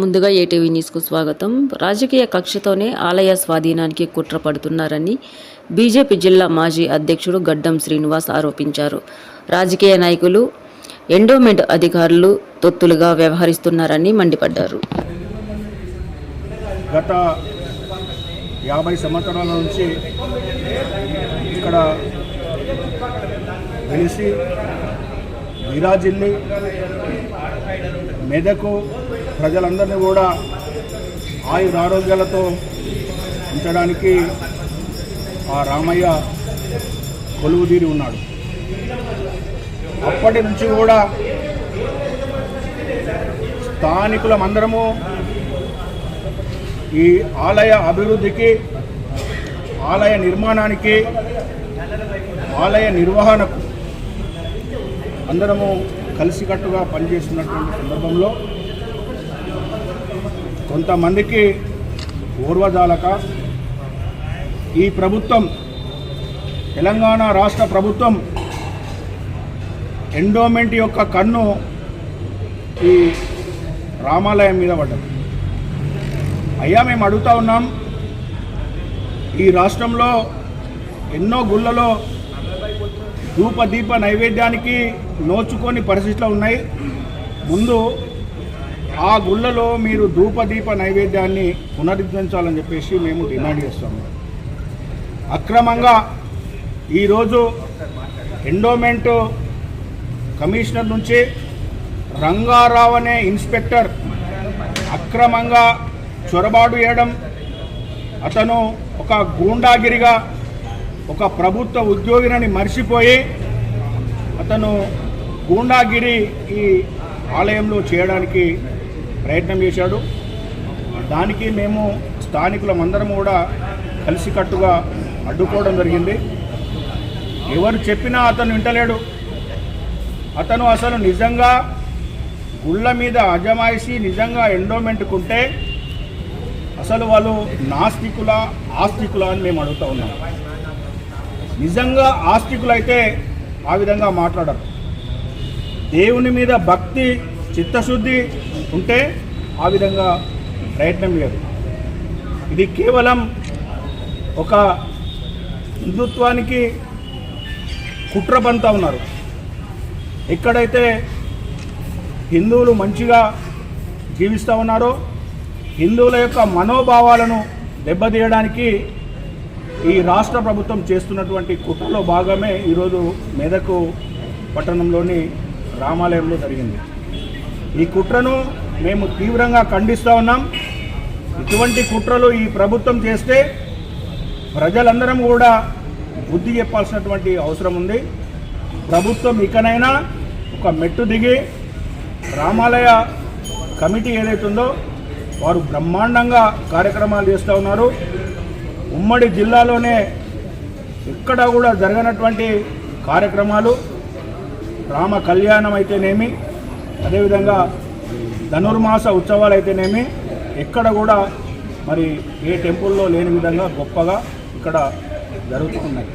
ముందుగా ఏటీవీ న్యూస్కు స్వాగతం. రాజకీయ కక్షతోనే ఆలయ స్వాధీనానికి కుట్ర పడుతున్నారని బీజేపీ జిల్లా మాజీ అధ్యక్షుడు గడ్డం శ్రీనివాస్ ఆరోపించారు. రాజకీయ నాయకులు ఎండోమెంట్ అధికారులు తొత్తులుగా వ్యవహరిస్తున్నారని మండిపడ్డారు. గత యాభై సంవత్సరాల నుంచి ఇక్కడ వెలిసి విరాజిల్లి మెదకు ప్రజలందరినీ కూడా ఆయురారోగ్యాలతో ఉంచడానికి ఆ రామయ్య కొలువుదీరి ఉన్నాడు. అప్పటి నుంచి కూడా స్థానికులమందరము ఈ ఆలయ అభివృద్ధికి ఆలయ నిర్మాణానికి ఆలయ నిర్వహణకు అందరము కలిసికట్టుగా పనిచేస్తున్నటువంటి సందర్భంలో కొంతమందికి ఓర్వజాలక ఈ ప్రభుత్వం తెలంగాణ రాష్ట్ర ప్రభుత్వం ఎండోమెంట్ యొక్క కన్ను ఈ రామాలయం మీద పడ్డది. అయ్యా మేము అడుగుతా ఉన్నాం ఈ రాష్ట్రంలో ఎన్నో గుళ్ళలో ధూప దీప నైవేద్యానికి నోచుకొని పరిస్థితులు ఉన్నాయి. ముందు ఆ గుళ్ళలో మీరు ధూపదీప నైవేద్యాన్ని పునరుద్ధరించాలని చెప్పేసి మేము డిమాండ్ చేస్తాము. అక్రమంగా ఈరోజు ఎండోమెంట్ కమిషనర్ నుంచి రంగారావు అనే ఇన్స్పెక్టర్ అక్రమంగా చొరబాటు చేయడం అతను ఒక గూండాగిరిగా ఒక ప్రభుత్వ ఉద్యోగిని మర్చిపోయి అతను గూండాగిరి ఈ ఆలయంలో చేయడానికి ప్రయత్నం చేశాడు. దానికి మేము స్థానికులమందరం కూడా కలిసికట్టుగా అడ్డుకోవడం జరిగింది. ఎవరు చెప్పినా అతను వింటలేడు. అతను అసలు నిజంగా గుళ్ళ మీద అజమాయిషి నిజంగా ఎండోమెంట్కుంటే అసలు వాళ్ళు నాస్తికుల ఆస్తికుల అని మేము అడుగుతూ ఉన్నాం. నిజంగా ఆస్తికులైతే ఆ విధంగా మాట్లాడరు. దేవుని మీద భక్తి చిత్తశుద్ధి ఉంటే ఆ విధంగా ప్రయత్నం లేదు. ఇది కేవలం ఒక హిందుత్వానికి కుట్ర పంతా ఉన్నారు. ఎక్కడైతే హిందువులు మంచిగా జీవిస్తూ ఉన్నారో హిందువుల యొక్క మనోభావాలను దెబ్బతీయడానికి ఈ రాష్ట్ర ప్రభుత్వం చేస్తున్నటువంటి కుట్రలో భాగమే ఈరోజు మెదకు పట్టణంలోని రామాలయంలో జరిగింది. ఈ కుట్రను మేము తీవ్రంగా ఖండిస్తూ ఉన్నాం. ఇటువంటి కుట్రలు ఈ ప్రభుత్వం చేస్తే ప్రజలందరం కూడా బుద్ధి చెప్పాల్సినటువంటి అవసరం ఉంది. ప్రభుత్వం ఇకనైనా ఒక మెట్టు దిగి రామాలయ కమిటీ ఏదైతుందో వారు బ్రహ్మాండంగా కార్యక్రమాలు చేస్తూ ఉన్నారు. ఉమ్మడి జిల్లాలోనే ఎక్కడ కూడా జరగనటువంటి కార్యక్రమాలు. రామ కళ్యాణం అయితేనేమి అదేవిధంగా ధనుర్మాస ఉత్సవాలు అయితేనేమి ఎక్కడ కూడా మరి ఏ టెంపుల్లో లేని విధంగా గొప్పగా ఇక్కడ జరుగుతున్నాయి.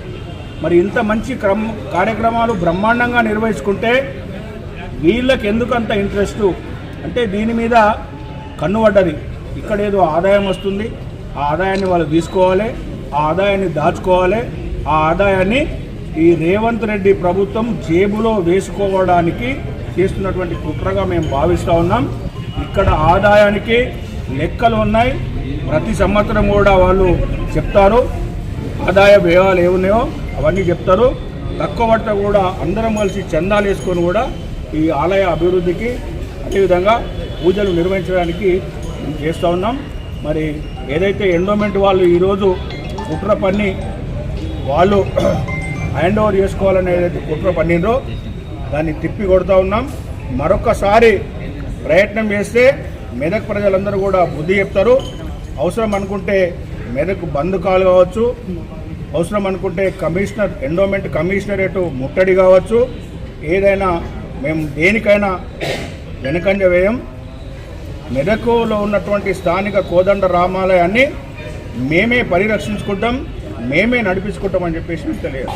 మరి ఇంత మంచి క్రమ కార్యక్రమాలు బ్రహ్మాండంగా నిర్వహించుకుంటే వీళ్ళకి ఎందుకు అంత ఇంట్రెస్టు? అంటే దీని మీద కన్నుపడ్డది ఇక్కడ ఏదో ఆదాయం వస్తుంది. ఆ ఆదాయాన్ని వాళ్ళు తీసుకోవాలి. ఆ ఆదాయాన్ని దాచుకోవాలి. ఆ ఆదాయాన్ని ఈ రేవంత్ రెడ్డి ప్రభుత్వం జేబులో వేసుకోవడానికి చేస్తున్నటువంటి కుట్రగా మేము భావిస్తూ ఉన్నాం. ఇక్కడ ఆదాయానికి లెక్కలు ఉన్నాయి. ప్రతి సంవత్సరం కూడా వాళ్ళు చెప్తారు. ఆదాయ వ్యయాలు ఏమున్నాయో అవన్నీ చెప్తారు. తక్కువ పడితే కూడా అందరం కలిసి చందాలు వేసుకొని కూడా ఈ ఆలయ అభివృద్ధికి అదేవిధంగా పూజలు నిర్వహించడానికి మేము చేస్తూ ఉన్నాం. మరి ఏదైతే ఎండోమెంట్ వాళ్ళు ఈరోజు కుట్ర పన్ని వాళ్ళు హ్యాండ్ ఓవర్ చేసుకోవాలని ఏదైతే కుట్ర పన్నిండ్రో దాన్ని తిప్పి కొడుతూ ఉన్నాం. మరొకసారి ప్రయత్నం చేస్తే మెదక్ ప్రజలందరూ కూడా బుద్ధి చెప్తారు. అవసరం అనుకుంటే మెదక్ బంద్ కాల్ కావచ్చు అవసరం అనుకుంటే కమిషనర్ ఎండోమెంట్ కమిషనరేటు ముట్టడి కావచ్చు. ఏదైనా మేము దేనికైనా వెనకంజ వేయం. మెదకులో ఉన్నటువంటి స్థానిక కోదండ రామాలయాన్ని మేమే పరిరక్షించుకుంటాం మేమే నడిపించుకుంటాం అని చెప్పేసి తెలియదు